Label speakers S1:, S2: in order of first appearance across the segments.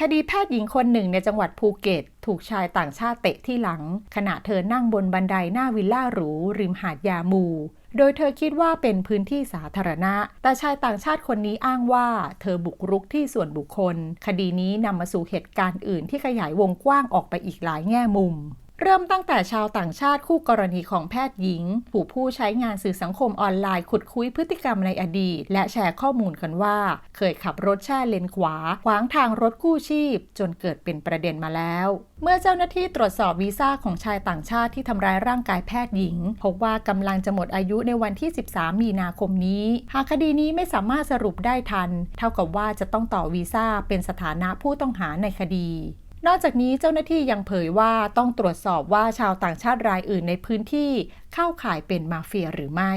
S1: คดีแพทย์หญิงคนหนึ่งในจังหวัดภูเก็ต ถูกชายต่างชาติเตะที่หลัง ขณะเธอนั่งบนบันไดหน้าวิลล่าหรู ริมหาดยามู โดยเธอคิดว่าเป็นพื้นที่สาธารณะ แต่ชายต่างชาติคนนี้อ้างว่า เธอบุกรุกที่ส่วนบุคคล คดีนี้นำมาสู่เหตุการณ์อื่นที่ขยายวงกว้างออกไปอีกหลายแง่มุม เริ่มตั้งแต่ชาวต่างชาติคู่กรณีของแพทย์หญิง ผู้ผู้ใช้งานสื่อสังคมออนไลน์ขุดคุยพฤติกรรมในอดีต และแชร์ข้อมูลกันว่า เคยขับรถแช่เลนขวา ขวางทางรถกู้ชีพ จนเกิดเป็นประเด็นมาแล้ว เมื่อเจ้าหน้าที่ตรวจสอบวีซ่าของชายต่างชาติที่ทำร้ายร่างกายแพทย์หญิง พบว่ากำลังจะหมดอายุในวันที่ 13 มีนาคมนี้ หากคดีนี้ไม่สามารถสรุปได้ทัน เท่ากับว่าจะต้องต่อวีซ่าเป็นสถานะผู้ต้องหาในคดี นอกจากนี้เจ้าหน้าที่ยังเผยว่าต้องตรวจสอบว่าชาวต่างชาติรายอื่นในพื้นที่เข้าข่ายเป็นมาเฟียหรือไม่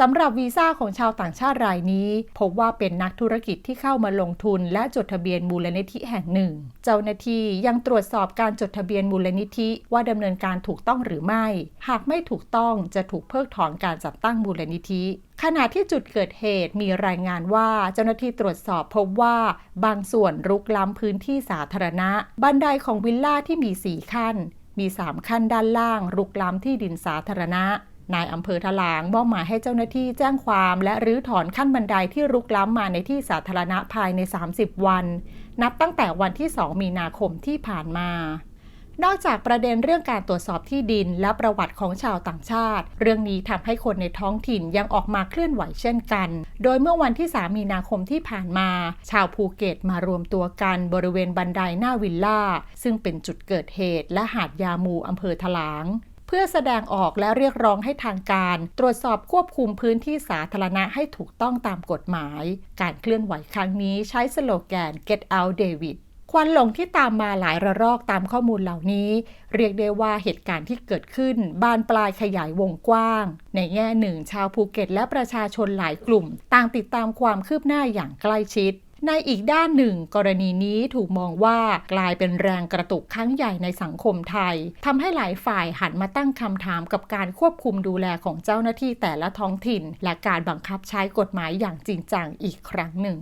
S1: สำหรับวีซ่าของชาวต่างชาติรายนี้พบว่าเป็นนักธุรกิจที่เข้ามาลงทุนและจดทะเบียนมูลนิธิแห่งหนึ่ง เจ้าหน้าที่ยังตรวจสอบการจดทะเบียนมูลนิธิว่าดำเนินการถูกต้องหรือไม่ หากไม่ถูกต้องจะถูกเพิกถอนการจัดตั้งมูลนิธิขณะที่จุดเกิดเหตุมีรายงานว่าเจ้าหน้าที่ตรวจสอบพบว่าบางส่วนรุกล้ำพื้นที่สาธารณะ บันไดของวิลล่าที่มี 4 ขั้น มี 3 ขั้นด้านล่าง รุกล้ำที่ดินสาธารณะ นายอำเภอทลางมอบหมายให้เจ้าหน้าที่แจ้งความ และรื้อถอนขั้นบันไดที่รุกล้ำมาในที่สาธารณะภายใน 30 วัน นับตั้งแต่วันที่ 2 มีนาคมที่ผ่านมานอกจากประเด็นเรื่องการตรวจสอบที่ดินและประวัติของชาวต่างชาติ เรื่องนี้ทำให้คนในท้องถิ่นยังออกมาเคลื่อนไหวเช่นกัน โดยเมื่อวันที่ 3 มีนาคมที่ผ่านมา ชาวภูเก็ตมารวมตัวกันบริเวณบันไดหน้าวิลล่า ซึ่งเป็นจุดเกิดเหตุและหาดยามูอำเภอทลาง เพื่อแสดงออกและเรียกร้องให้ทางการ ตรวจสอบควบคุมพื้นที่สาธารณะให้ถูกต้องตามกฎหมาย การเคลื่อนไหวครั้งนี้ใช้สโลแกน Get out David ควันหลงที่ตามมาหลายระลอกตามข้อมูลเหล่านี้ เรียกได้ว่าเหตุการณ์ที่เกิดขึ้น บานปลายขยายวงกว้าง ในแง่หนึ่งชาวภูเก็ตและประชาชนหลายกลุ่ม ต่างติดตามความคืบหน้าอย่างใกล้ชิด ในอีกด้านหนึ่ง กรณีนี้ถูกมองว่ากลายเป็นแรงกระตุกครั้งใหญ่ในสังคมไทยทำให้หลายฝ่ายหันมาตั้งคำถามกับการควบคุมดูแลของเจ้าหน้าที่แต่ละท้องถิ่น และการบังคับใช้กฎหมายอย่างจริงจังอีกครั้งหนึ่ง